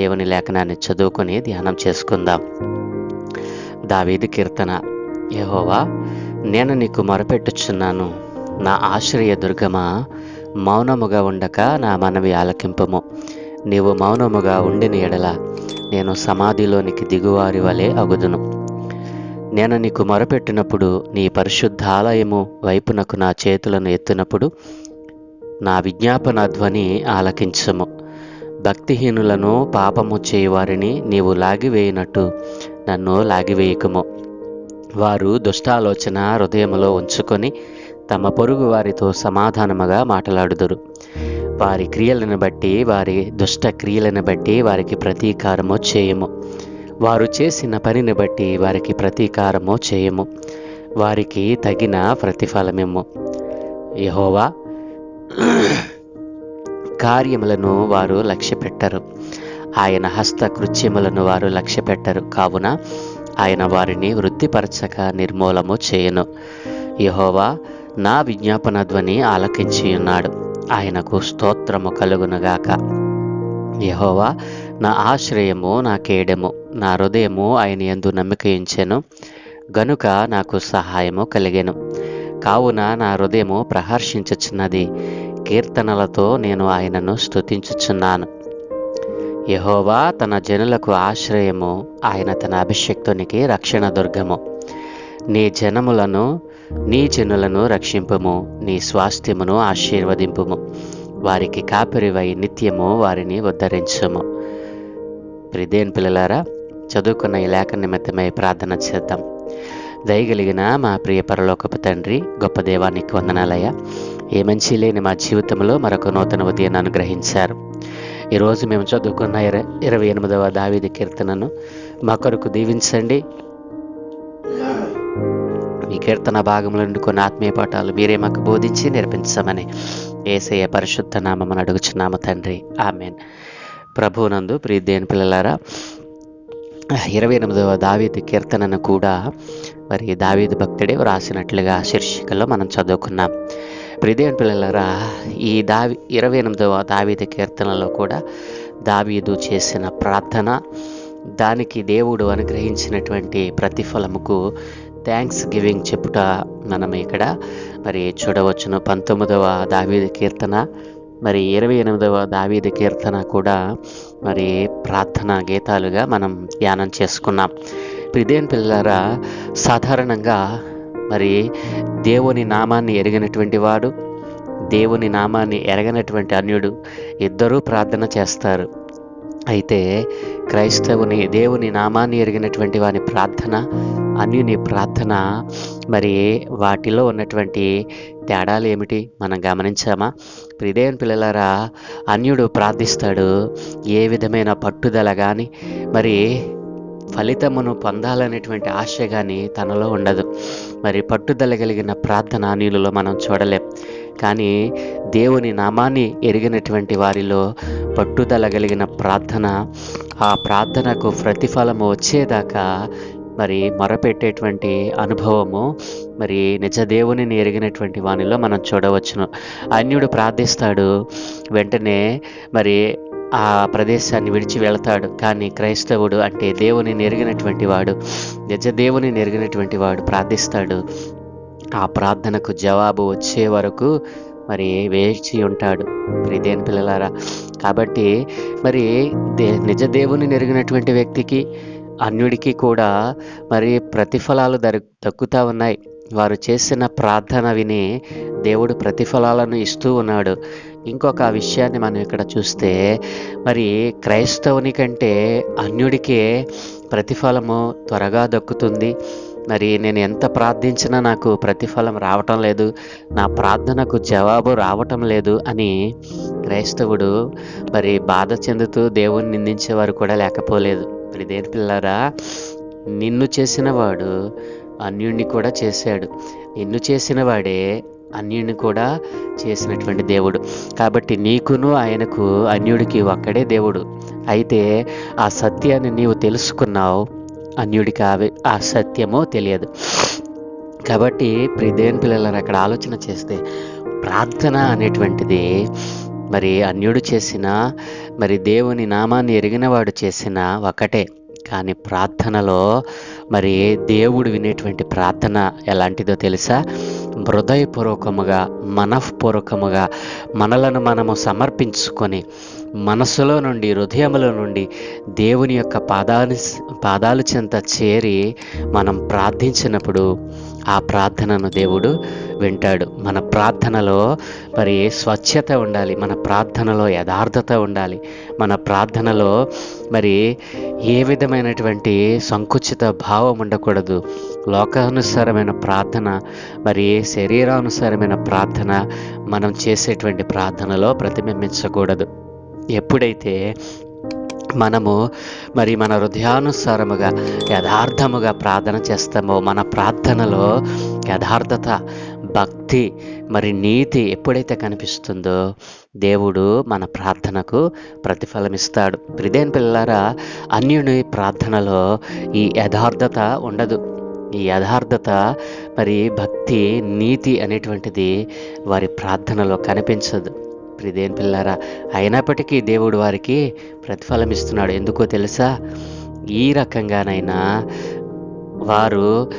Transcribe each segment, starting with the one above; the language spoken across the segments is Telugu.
దేవుని లేఖనాన్ని చదువుకొని ధ్యానం చేసుకుందాం. దావీది కీర్తన యహోవా నేను నీకు మొరపెట్టుచున్నాను. నా ఆశ్రయ దుర్గమా మౌనముగా ఉండక నా మనవి ఆలకింపము. నీవు మౌనముగా ఉండిన ఎడల నేను సమాధిలోనికి దిగువారి వలె అగుదును. నేను నీకు మొరపెట్టినప్పుడు నీ పరిశుద్ధాలయము వైపునకు నా చేతులను ఎత్తినప్పుడు నా విజ్ఞాపన ధ్వని ఆలకించము. భక్తిహీనులను పాపము చేయవారిని నీవు లాగివేయినట్టు. నన్ను లాగివేయకము. వారు దుష్టాలోచన హృదయములో ఉంచుకొని తమ పొరుగు వారితో సమాధానముగా మాట్లాడుదురు. వారి క్రియలను బట్టి వారి దుష్ట క్రియలను బట్టి వారికి ప్రతీకారము చేయము. వారు చేసిన పనిని బట్టి వారికి ప్రతీకారము చేయము. వారికి తగిన ప్రతిఫలమేమో యహోవా కార్యములను వారు లక్ష్య పెట్టరు ఆయన హస్త కృత్యములను వారు లక్ష్య పెట్టరు కావున ఆయన వారిని వృద్ధిపరచక నిర్మూలము చేయను. యహోవా నా విజ్ఞాపన ధ్వని ఆలకించి ఉన్నాడు ఆయనకు స్తోత్రము కలుగునుగాక యహోవా నా ఆశ్రయము నా కేడము నా హృదయము ఆయన ఎందు నమ్మికయించెను గనుక నాకు సహాయము కలిగెను. కావున నా హృదయము ప్రహర్షించుచున్నది. కీర్తనలతో నేను ఆయనను స్తుతించుచున్నాను. యహోవా తన జనులకు ఆశ్రయము ఆయన తన అభిషక్తునికి రక్షణ దుర్గము. నీ జనములను నీ జనులను రక్షింపుము నీ స్వాస్థ్యమును ఆశీర్వదింపుము. వారికి కాపిరివై నిత్యము వారిని ఉద్ధరించుము. ప్రిదేన్ పిల్లలారా చదువుకున్న ఈ లేఖ నిమిత్తమై ప్రార్థన చేద్దాం. దయగలిగిన మా ప్రియ పరలోకపు తండ్రి గొప్ప దేవానికి వందనాలయ్యా. ఏ మంచి లేని మా జీవితంలో మరొక నూతన ఉదయం అనుగ్రహించారు ఈరోజు మేము చదువుకున్న ఇర ఇరవై ఎనిమిదవ దావిది కీర్తనను మా కొరకు దీవించండి. ఈ కీర్తన భాగంలో నుండి కొన్ని ఆత్మీయ పాఠాలు మీరే మాకు బోధించి నేర్పించమని ఏసయ్య పరిశుద్ధ నామని అడుగుచున్నాము తండ్రి. ఆమెన్. ప్రభునందు ప్రీదేని పిల్లలారా ఇరవై ఎనిమిదవ దావీదు కీర్తనను కూడా మరి దావీదు భక్తుడే వ్రాసినట్లుగా శీర్షికలో మనం చదువుకున్నాం. ప్రిదేన్ పిల్లలరా ఈ దావి ఇరవై ఎనిమిదవ దావీదు కీర్తనలో కూడా దావీదు చేసిన ప్రార్థన దానికి దేవుడు అనుగ్రహించినటువంటి ప్రతిఫలముకు థ్యాంక్స్ గివింగ్ చెప్పుట మనం ఇక్కడ. మరి చూడవచ్చును పంతొమ్మిదవ దావీద కీర్తన మరి ఇరవై ఎనిమిదవ దావీద కీర్తన కూడా మరి ప్రార్థన గీతాలుగా మనం ధ్యానం చేసుకున్నాం. ప్రిదేన్ పిల్లరా సాధారణంగా మరి దేవుని నామాన్ని ఎరిగినటువంటి వాడు దేవుని నామాన్ని ఎరగనటువంటి అన్యుడు ఇద్దరూ ప్రార్థన చేస్తారు. అయితే క్రైస్తవుని దేవుని నామాన్ని ఎరిగినటువంటి వాని ప్రార్థన అన్యుని ప్రార్థన మరి వాటిలో ఉన్నటువంటి తేడాలు ఏమిటి మనం గమనించామా? ప్రిదేవన్ పిల్లలారా అన్యుడు ప్రార్థిస్తాడు ఏ విధమైన పట్టుదల కానీ మరి ఫలితమును పొందాలనేటువంటి ఆశ కానీ తనలో ఉండదు. మరి పట్టుదల కలిగిన ప్రార్థన నీళ్ళలో మనం చూడలేం. కానీ దేవుని నామాన్ని ఎరిగినటువంటి వారిలో పట్టుదల కలిగిన ప్రార్థన ఆ ప్రార్థనకు ప్రతిఫలము వచ్చేదాకా మరి మొరపెట్టేటువంటి అనుభవము మరి నిజ దేవునిని ఎరిగినటువంటి వానిలో మనం చూడవచ్చును. అన్యుడు ప్రార్థిస్తాడు వెంటనే మరి ఆ ప్రదేశాన్ని విడిచి వెళతాడు. కానీ క్రైస్తవుడు అంటే దేవుని నెరిగినటువంటి వాడు నిజ దేవుని నెరిగినటువంటి వాడు ప్రార్థిస్తాడు. ఆ ప్రార్థనకు జవాబు వచ్చే వరకు మరి వేచి ఉంటాడు. ప్రిదేని పిల్లలారా కాబట్టి మరి దే నిజ దేవుని నెరిగినటువంటి వ్యక్తికి అన్యుడికి కూడా మరి ప్రతిఫలాలు దరు దక్కుతూ ఉన్నాయి. వారు చేసిన ప్రార్థన విని దేవుడు ప్రతిఫలాలను ఇస్తూ ఉన్నాడు. ఇంకొక విషయాన్ని మనం ఇక్కడ చూస్తే మరి క్రైస్తవుని కంటే అన్యుడికే ప్రతిఫలము త్వరగా దక్కుతుంది. మరి నేను ఎంత ప్రార్థించినా నాకు ప్రతిఫలం రావటం లేదు నా ప్రార్థనకు జవాబు రావటం లేదు అని క్రైస్తవుడు మరి బాధ చెందుతూ దేవుని నిందించేవారు కూడా లేకపోలేదు. మరి దేని పిల్లరా? నిన్ను చేసినవాడు అన్యుణ్ణి కూడా చేశాడు. నిన్ను చేసిన వాడే అన్యుడిని కూడా చేసినటువంటి దేవుడు. కాబట్టి నీకును ఆయనకు అన్యుడికి ఒక్కడే దేవుడు. అయితే ఆ సత్యాన్ని నీవు తెలుసుకున్నావు అన్యుడికి ఆ ఆ సత్యమో తెలియదు. కాబట్టి ప్రిదేన్ పిల్లలను అక్కడ ఆలోచన చేస్తే ప్రార్థన అనేటువంటిది మరి అన్యుడు చేసిన మరి దేవుని నామాన్ని ఎరిగినవాడు చేసిన ఒకటే. కానీ ప్రార్థనలో మరి దేవుడు వినేటువంటి ప్రార్థన ఎలాంటిదో తెలుసా? హృదయపూర్వకముగా మనఃపూర్వకముగా మనలను మనము సమర్పించుకొని మనసులో నుండి హృదయములో నుండి దేవుని యొక్క పాదాలు పాదాలు చెంత చేరి మనం ప్రార్థించినప్పుడు ఆ ప్రార్థనను దేవుడు వింటాడు. మన ప్రార్థనలో మరి స్వచ్ఛత ఉండాలి మన ప్రార్థనలో యథార్థత ఉండాలి. మన ప్రార్థనలో మరి ఏ విధమైనటువంటి సంకుచిత భావం ఉండకూడదు. లోకానుసారమైన ప్రార్థన మరి శరీరానుసారమైన ప్రార్థన మనం చేసేటువంటి ప్రార్థనలో ప్రతిబింబించకూడదు. ఎప్పుడైతే మనము మరి మన హృదయానుసారముగా యథార్థముగా ప్రార్థన చేస్తామో మన ప్రార్థనలో యథార్థత భక్తి మరి నీతి ఎప్పుడైతే కనిపిస్తుందో దేవుడు మన ప్రార్థనకు ప్రతిఫలం ఇస్తాడు ప్రిదేన్ పిల్లలారా అన్యుని ప్రార్థనలో ఈ యథార్థత ఉండదు. ఈ యథార్థత మరి భక్తి నీతి అనేటువంటిది వారి ప్రార్థనలో కనిపించదు. ప్రిదేన్ పిల్లారా అయినప్పటికీ దేవుడు వారికి ప్రతిఫలం ఇస్తున్నాడు ఎందుకో తెలుసా? ఈ రకంగానైనా వారు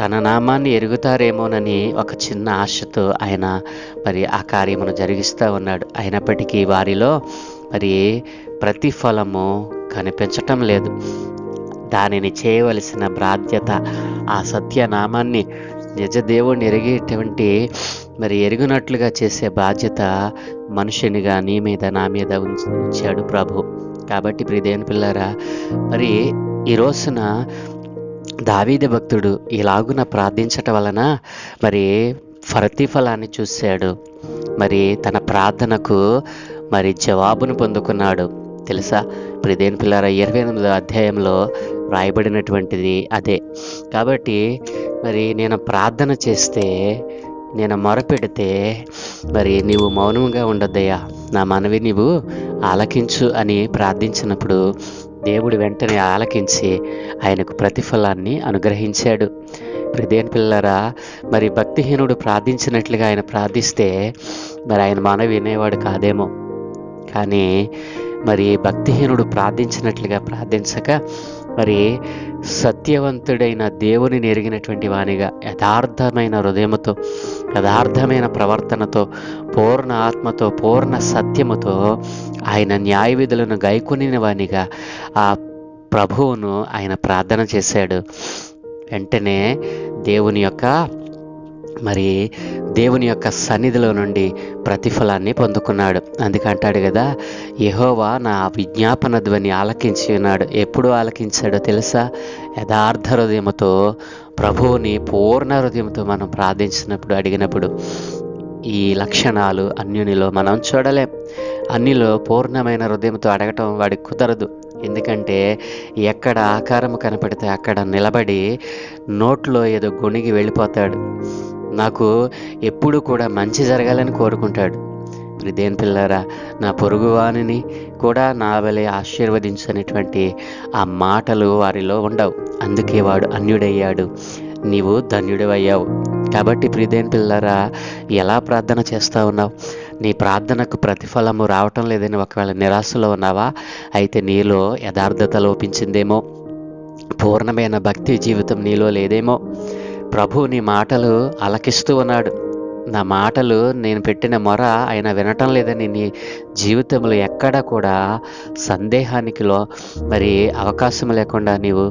తన నామాన్ని ఎరుగుతారేమోనని ఒక చిన్న ఆశతో ఆయన మరి ఆ కార్యమును జరిగిస్తూ ఉన్నాడు. అయినప్పటికీ వారిలో మరి ప్రతిఫలము కనిపించటం లేదు. దానిని చేయవలసిన బాధ్యత ఆ సత్యనామాన్ని నిజ దేవుణ్ణి ఎరిగేటువంటి మరి ఎరుగునట్లుగా చేసే బాధ్యత మనుషునిగా నీ మీద నా మీద ఉంచాడు ప్రభు. కాబట్టి ప్రిదేని పిల్లారా మరి ఈ రోజున దావీద భక్తుడు ఇలాగున ప్రార్థించటం వలన మరి ప్రతిఫలాన్ని చూశాడు. మరి తన ప్రార్థనకు మరి జవాబును పొందుకున్నాడు. తెలుసా? ప్రిదేన్ పిల్లర ఇరవై ఎనిమిదో అధ్యాయంలో రాయబడినటువంటిది అదే. కాబట్టి మరి నేను ప్రార్థన చేస్తే నేను మొరపెడితే మరి నీవు మౌనంగా ఉండొద్దయ్యా. నా మనవి నీవు ఆలకించు అని ప్రార్థించినప్పుడు దేవుడు వెంటనే ఆలకించి ఆయనకు ప్రతిఫలాన్ని అనుగ్రహించాడు. ప్రదేన్ పిల్లరా మరి భక్తిహీనుడు ప్రార్థించినట్లుగా ఆయన ప్రార్థిస్తే మరి ఆయన మనవి వినేవాడు కాదేమో. కానీ మరి భక్తిహీనుడు ప్రార్థించినట్లుగా ప్రార్థించక మరి సత్యవంతుడైన దేవుని ఎరిగినటువంటి వానిగా యథార్థమైన హృదయముతో యథార్థమైన ప్రవర్తనతో పూర్ణ ఆత్మతో పూర్ణ సత్యముతో ఆయన న్యాయ విధులను గైకొనిన వానిగా ఆ ప్రభువును ఆయన ప్రార్థన చేశాడు. వెంటనే దేవుని యొక్క మరి దేవుని యొక్క సన్నిధిలో నుండి ప్రతిఫలాన్ని పొందుకున్నాడు. అందుకంటాడు కదా యహోవా నా విజ్ఞాపన ధ్వని ఆలకించి ఉన్నాడు. ఎప్పుడు ఆలకించాడో తెలుసా? యథార్థ హృదయముతో ప్రభువుని పూర్ణ హృదయంతో మనం ప్రార్థించినప్పుడు అడిగినప్పుడు ఈ లక్షణాలు అన్యునిలో మనం చూడలేం. అన్నిలో పూర్ణమైన హృదయంతో అడగటం వాడికి కుదరదు. ఎందుకంటే ఎక్కడ ఆకారం కనపడితే అక్కడ నిలబడి నోట్లో ఏదో గొణిగి వెళ్ళిపోతాడు. నాకు ఎప్పుడు కూడా మంచి జరగాలని కోరుకుంటాడు. దేని పిల్లరా నా పొరుగువానిని కూడా నా వలె ఆశీర్వదించనటువంటి ఆ మాటలు వారిలో ఉండవు. అందుకే వాడు అన్యుడయ్యాడు. నీవు ధన్యుడివయ్యావు. కాబట్టి ప్రిదేన్ పిల్లరా ఎలా ప్రార్థన చేస్తా ఉన్నావు? నీ ప్రార్థనకు ప్రతిఫలము రావటం లేదని ఒకవేళ నిరాశలో ఉన్నావా అయితే నీలో యథార్థత లోపించిందేమో. పూర్ణమైన భక్తి జీవితం నీలో లేదేమో. ప్రభు నీ మాటలు అలకిస్తూ ఉన్నాడు. నా మాటలు నేను పెట్టిన మొర ఆయన వినటం లేదని నీ జీవితంలో ఎక్కడ కూడా సందేహానికి లో మరి అవకాశం లేకుండా నీవు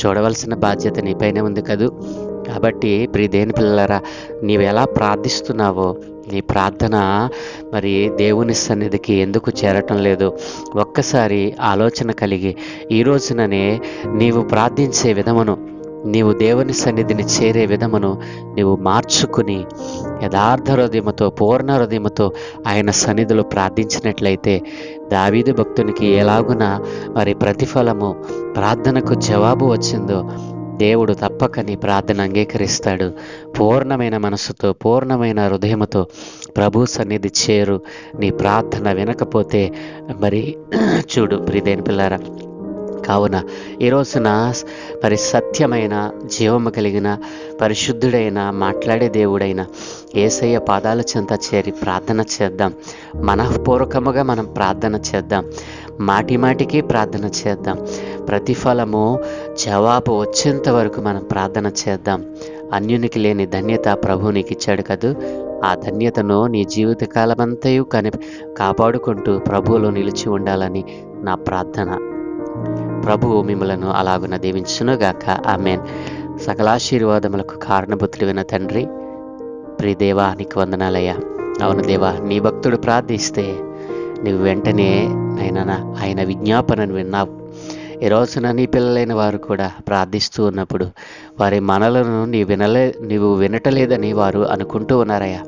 చూడవలసిన బాధ్యత నీపైనే ఉంది కదూ. కాబట్టి ప్రియదేని పిల్లరా నీవు ఎలా ప్రార్థిస్తున్నావో నీ ప్రార్థన మరి దేవుని సన్నిధికి ఎందుకు చేరటం లేదు? ఒక్కసారి ఆలోచన కలిగి ఈ రోజుననే నీవు ప్రార్థించే విధమును నీవు దేవుని సన్నిధిని చేరే విధమును నీవు మార్చుకుని యథార్థ హృదయముతో పూర్ణ హృదయముతో ఆయన సన్నిధిలో ప్రార్థించినట్లయితే దావీదు భక్తునికి ఎలాగున మరి ప్రతిఫలము ప్రార్థనకు జవాబు వచ్చిందో దేవుడు తప్పక నీ ప్రార్థన అంగీకరిస్తాడు. పూర్ణమైన మనసుతో పూర్ణమైన హృదయముతో ప్రభు సన్నిధి చేరు. నీ ప్రార్థన వినకపోతే మరి చూడు ప్రిదేని పిల్లారా. కావున ఈరోజున మరి సత్యమైన జీవము కలిగిన పరిశుద్ధుడైన మాట్లాడే దేవుడైన ఏసయ్య పాదాల చెంత చేరి ప్రార్థన చేద్దాం. మనఃపూర్వకముగా మనం ప్రార్థన చేద్దాం. మాటిమాటికి ప్రార్థన చేద్దాం. ప్రతిఫలము జవాబు వచ్చేంత వరకు మనం ప్రార్థన చేద్దాం. అన్యునికి లేని ధన్యత ప్రభు నీకు ఇచ్చాడు కదూ. ఆ ధన్యతను నీ జీవితకాలమంతయు కని కాపాడుకుంటూ ప్రభువులో నిలిచి ఉండాలని నా ప్రార్థన. ప్రభువు మిమ్మలను అలాగున దీవించునుగాక. ఆమెన్. సకలాశీర్వాదములకు కారణభూతుడివిన తండ్రి ప్రిదేవా నీకు వందనాలయ్యా. అవును దేవా నీ భక్తుడు ప్రార్థిస్తే నీవు వెంటనే ఆయన ఆయన విజ్ఞాపనను విన్నావు. ఈ రోజున నీ పిల్లలైన వారు కూడా ప్రార్థిస్తూ ఉన్నప్పుడు వారి మనలను నీ వినలే నీవు వినటలేదని వారు అనుకుంటూ ఉన్నారయ్యా.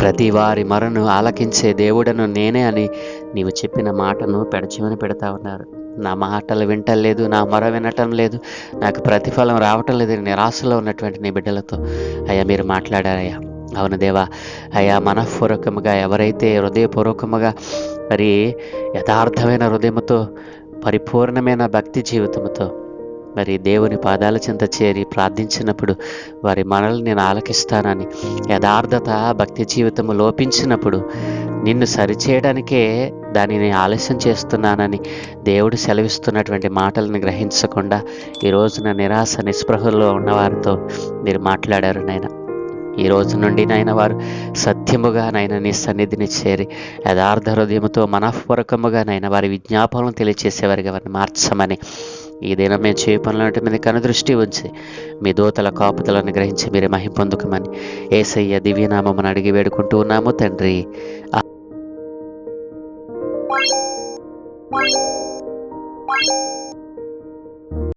ప్రతి వారి మరను ఆలకించే దేవుడను నేనే అని నీవు చెప్పిన మాటను పెడచిమని పెడతా ఉన్నారు. నా మాటలు వింటలేదు నా మొర వినటం లేదు నాకు ప్రతిఫలం రావటం లేదు నిరాశలో ఉన్నటువంటి నీ బిడ్డలతో అయ్యా మీరు మాట్లాడారయ్యా. అవును దేవా. అయా మనఃపూర్వకముగా ఎవరైతే హృదయపూర్వకముగా మరి యథార్థమైన హృదయముతో పరిపూర్ణమైన భక్తి జీవితంతో మరి దేవుని పాదాల చింత చేరి ప్రార్థించినప్పుడు వారి మనల్ని నేను ఆలకిస్తానని యథార్థత భక్తి జీవితము లోపించినప్పుడు నిన్ను సరిచేయడానికే దానిని ఆలస్యం చేస్తున్నానని దేవుడు సెలవిస్తున్నటువంటి మాటలను గ్రహించకుండా ఈరోజున నిరాశ నిస్పృహలో ఉన్నవారితో మీరు మాట్లాడారు నాయన. ఈ రోజు నుండి నాయన వారు సత్యముగా నాయన నీ సన్నిధిని చేరి యథార్థ హృదయముతో మనఃపూర్వకముగా నాయన వారి విజ్ఞాపనలు తెలియచేసేవారిగా వారిని మార్చమని ఈ దినం మేము చేయ పనులంటే మీద కనుదృష్టి ఉంచి మీ దోతల కాపుతలను గ్రహించి మీరే మహింపొందుకమని ఏసయ్య దివ్యనామం అడిగి వేడుకుంటూ ఉన్నాము తండ్రి.